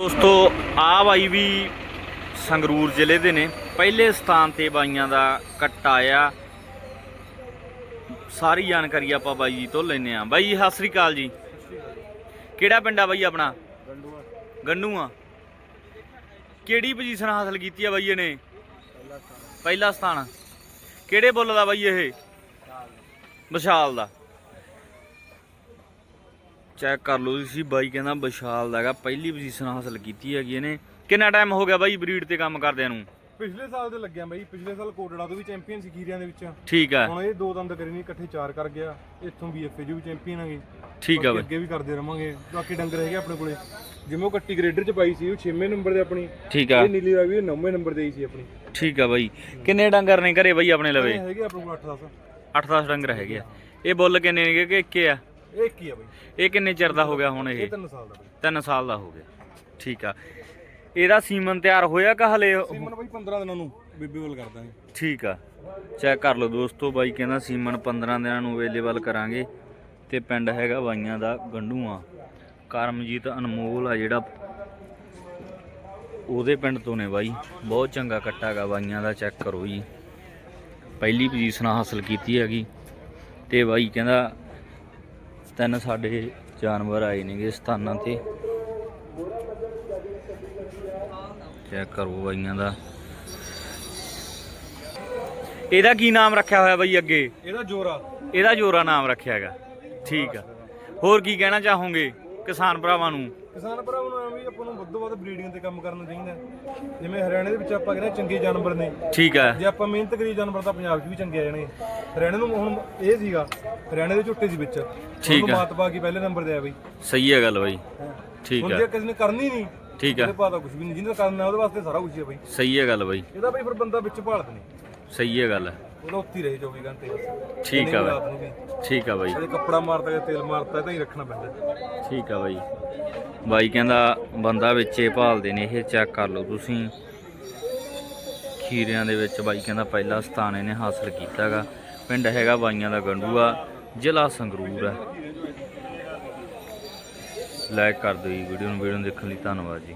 ਦੋਸਤੋ ਆ ਬਾਈ ਵੀ ਸੰਗਰੂਰ ਜ਼ਿਲ੍ਹੇ ਦੇ ਨੇ। ਪਹਿਲੇ ਸਥਾਨ ਤੇ ਬਾਈਆਂ ਦਾ ਕੱਟ ਆ ਸਾਰੀ ਜਾਣਕਾਰੀ ਆਪਾਂ ਬਾਈ ਜੀ ਤੋਂ ਲੈਨੇ ਆ ਬਾਈ, ਸਤਿ ਸ੍ਰੀ ਅਕਾਲ ਜੀ। ਕਿਹੜਾ ਪਿੰਡ ਆ ਬਾਈ ਆਪਣਾ? ਗੰਡੂ ਆ ਕਿਹੜੀ ਪੋਜੀਸ਼ਨ ਹਾਸਲ ਕੀਤੀ ਆ ਬਾਈ ਇਹਨੇ? ਪਹਿਲਾ ਸਥਾਨ। ਕਿਹੜੇ ਬੁੱਲ ਦਾ ਬਾਈ ਇਹ? ਵਿਸ਼ਾਲ ਦਾ। ਚੈੱਕ ਕਰ ਲਓ ਤੁਸੀਂ ਬਾਈ ਕਹਿੰਦਾ ਵਿਸ਼ਾਲ ਦਾ ਹੈਗਾ ਪਹਿਲੀ ਪੋਜੀਸ਼ਨ ਹਾਸਲ ਕੀਤੀ ਹੈਗੀ ਇਹਨੇ। ਕਿੰਨਾ ਟਾਈਮ ਹੋ ਗਿਆ ਬਾਈ ਬਰੀਡ ਤੇ ਕੰਮ ਕਰਦਿਆਂ ਨੂੰ? ਪਿਛਲੇ ਸਾਲ ਦੇ ਲੱਗਿਆ ਬਾਈ ਪਿਛਲੇ ਸਾਲ ਕੋਟੜਾ ਤੋਂ ਵੀ ਚੈਂਪੀਅਨ ਸੀ ਖੀਰਿਆਂ ਦੇ ਵਿੱਚ। ਠੀਕ ਆ। ਹੁਣ ਇਹ ਦੋ ਦੰਦ ਕਰੇ ਨਹੀਂ ਇਕੱਠੇ ਚਾਰ ਕਰ ਗਿਆ। ਇੱਥੋਂ ਵੀ ਐਫਏ ਵੀ ਚੈਂਪੀਅਨ ਆਗੇ ਠੀਕ ਆ ਬਾਈ। ਅੱਗੇ ਵੀ ਕਰਦੇ ਰਵਾਂਗੇ। ਬਾਕੀ ਡੰਗਰ ਹੈਗੇ ਆਪਣੇ ਕੋਲੇ। ਜਿਵੇਂ ਉਹ ਕੱਟੀ ਗ੍ਰੇਡਰ ਚ ਪਾਈ ਸੀ ਉਹ 6ਵੇਂ ਨੰਬਰ ਤੇ ਆਪਣੀ। ਠੀਕ ਆ। ਇਹ ਨੀਲੀ ਰਾਵੀ ਉਹ 9ਵੇਂ ਨੰਬਰ ਤੇ ਆਈ ਸੀ ਆਪਣੀ। ਠੀਕ ਆ ਬਾਈ। ਕਿੰਨੇ ਡੰਗਰ ਨੇ ਘਰੇ ਬਾਈ ਆਪਣੇ ਲਵੇ? ਇਹ ਹੈਗੇ ਆਪਣੇ ਕੋਲ 8 10 8-10 ਡੰਗਰ ਹੈਗੇ ਆ। ਇਹ ਬੁੱਲ ਕਿੰਨੇ ਨੇ ਕਿ ਇੱਕੇ ਆ? ਇਹ ਕੀ ਆ ਬਾਈ? ਇਹ ਕਿੰਨੇ ਚਿਰ ਦਾ ਹੋ ਗਿਆ ਹੁਣ ਇਹ ਇਹ? 3 ਸਾਲ ਦਾ ਬਾਈ। 3 ਸਾਲ ਦਾ ਹੋ ਗਿਆ। ਠੀਕ ਆ। ਇਹਦਾ ਸੀਮਨ ਤਿਆਰ ਹੋਇਆ ਕਿ ਹਲੇ ਸੀਮਨ ਬਾਈ 15 ਦਿਨਾਂ ਨੂੰ ਬੀਬੀ ਕੋਲ ਕਰ ਦਾਂਗੇ ਠੀਕ ਆ। ਚੈੱਕ ਕਰ ਲਓ ਦੋਸਤੋ ਬਾਈ ਕਹਿੰਦਾ ਸੀਮਨ 15 ਦਿਨਾਂ ਨੂੰ ਅਵੇਲੇਬਲ ਕਰਾਂਗੇ ਤੇ ਪਿੰਡ ਹੈਗਾ ਬਾਈਆਂ ਦਾ ਗੰਡੂਆ ਕਰਮਜੀਤ ਅਨਮੋਲ ਆ ਜਿਹੜਾ ਉਹਦੇ ਪਿੰਡ ਤੋਂ ਨੇ ਬਾਈ। ਬਹੁਤ ਚੰਗਾ ਕੱਟਾ ਹੈਗਾ ਬਾਈਆਂ ਦਾ ਚੈੱਕ ਕਰੋ ਜੀ। ਪਹਿਲੀ ਪੋਜੀਸ਼ਨ ਹਾਸਲ ਕੀਤੀ ਹੈਗੀ। ਤੇ ਬਾਈ ਕਹਿੰਦਾ ਤਿੰਨ ਸਾਡੇ ਜਾਨਵਰ ਆਏ ਨੇਗੇ ਸਥਾਨਾਂ ਤੇ। ਚੈੱਕ ਕਰੋ ਬਾਈਆਂ ਦਾ। ਇਹਦਾ ਕੀ ਨਾਮ ਰੱਖਿਆ ਹੋਇਆ ਬਾਈ ਅੱਗੇ? ਇਹਦਾ ਜੋਰਾ। ਇਹਦਾ ਜੋਰਾ ਨਾਮ ਰੱਖਿਆ ਹੈਗਾ। ਠੀਕ ਆ। ਹੋਰ ਕੀ ਕਹਿਣਾ ਚਾਹੋਗੇ ਕਿਸਾਨ ਭਰਾਵਾਂ ਨੂੰ? ਕਿਸਾਨ ਭਰਾਵਾਂ ਨੂੰ ਵੀ ਆਪਾਂ ਨੂੰ ਵੱਧ ਤੋਂ ਵੱਧ ਬਰੀਡਿੰਗ ਤੇ ਕੰਮ ਕਰਨਾ ਚਾਹੀਦਾ। ਜਿਵੇਂ ਹਰਿਆਣੇ ਦੇ ਵਿੱਚ ਆਪਾਂ ਕਹਿੰਦੇ ਚੰਗੇ ਜਾਨਵਰ ਨੇ। ਠੀਕ ਆ। ਜੇ ਆਪਾਂ ਮਿਹਨਤ ਕਰੀ ਜਾਨਵਰ ਤਾਂ ਪੰਜਾਬ 'ਚ ਵੀ ਚੰਗੇ ਆ ਜਾਣੇ। ਹਰਿਆਣੇ ਨੂੰ ਹੁਣ ਇਹ ਸੀਗਾ ਹਰਿਆਣੇ ਦੇ ਝੁੱਟੇ ਸੀ ਵਿੱਚ। ਠੀਕ ਆ। ਮਾਤ ਪਾ ਕੇ ਪਹਿਲੇ ਨੰਬਰ ਤੇ ਆ ਬਈ। ਸਹੀ ਹੈ ਗੱਲ ਬਾਈ। ਠੀਕ ਹੁਣ ਜੇ ਕਿਸੇ ਨੇ ਕਰਨੀ ਨਹੀਂ ਠੀਕ ਉਹਦੇ ਪਤਾ ਕੁਝ ਵੀ ਨਹੀਂ। ਜਿਹਨੇ ਕਰਨਾ ਉਹਦੇ ਵਾਸਤੇ ਸਾਰਾ ਕੁਝ ਹੈ ਬਈ। ਸਹੀ ਹੈ ਗੱਲ ਬਾਈ। ਇਹਦਾ ਬਈ ਫਿਰ ਬੰਦਾ ਵਿੱਚ ਭਾਲਦ ਨਹੀਂ। ਸਹੀ ਹੈ ਗੱਲ ਉਹਦਾ ਉੱਥੇ ਹੀ ਰਹੇ 24 ਘੰਟੇ ਬਸ। ਠੀਕ ਆ ਰਾਤ ਬਾਈ। ਨੂੰ ਵੀ। ਠੀਕ ਆ ਬਾਈ। ਜੇ ਕੱਪੜਾ ਮਾਰਦਾ ਜਾਂ ਤੇਲ ਮਾਰਦਾ ਤਾਂ ਹੀ ਰੱਖਣਾ ਪੈਂਦਾ। ਠੀਕ ਆ ਬਾਈ। ਬਾਈ ਕਹਿੰਦਾ ਬੰਦਾ ਵਿੱਚੇ ਭਾਲਦੇ ਨੇ ਇਹ ਚੈੱਕ ਕਰ ਲਓ ਤੁਸੀਂ। ਖੀਰਿਆਂ ਦੇ ਵਿੱਚ ਬਾਈ ਕਹਿੰਦਾ ਪਹਿਲਾ ਸਥਾਨ ਇਹਨੇ ਹਾਸਲ ਕੀਤਾਗਾ। ਪਿੰਡ ਹੈਗਾ ਬਾਈਆਂ ਦਾ ਗੰਡੂਆ। ਜ਼ਿਲ੍ਹਾ ਸੰਗਰੂਰ ਹੈ। ਲਾਈਕ ਕਰ ਦਿਓ ਜੀ ਵੀਡੀਓ ਨੂੰ ਵੀਡੀਓ ਨੂੰ ਦੇਖਣ ਲਈ ਧੰਨਵਾਦ ਜੀ।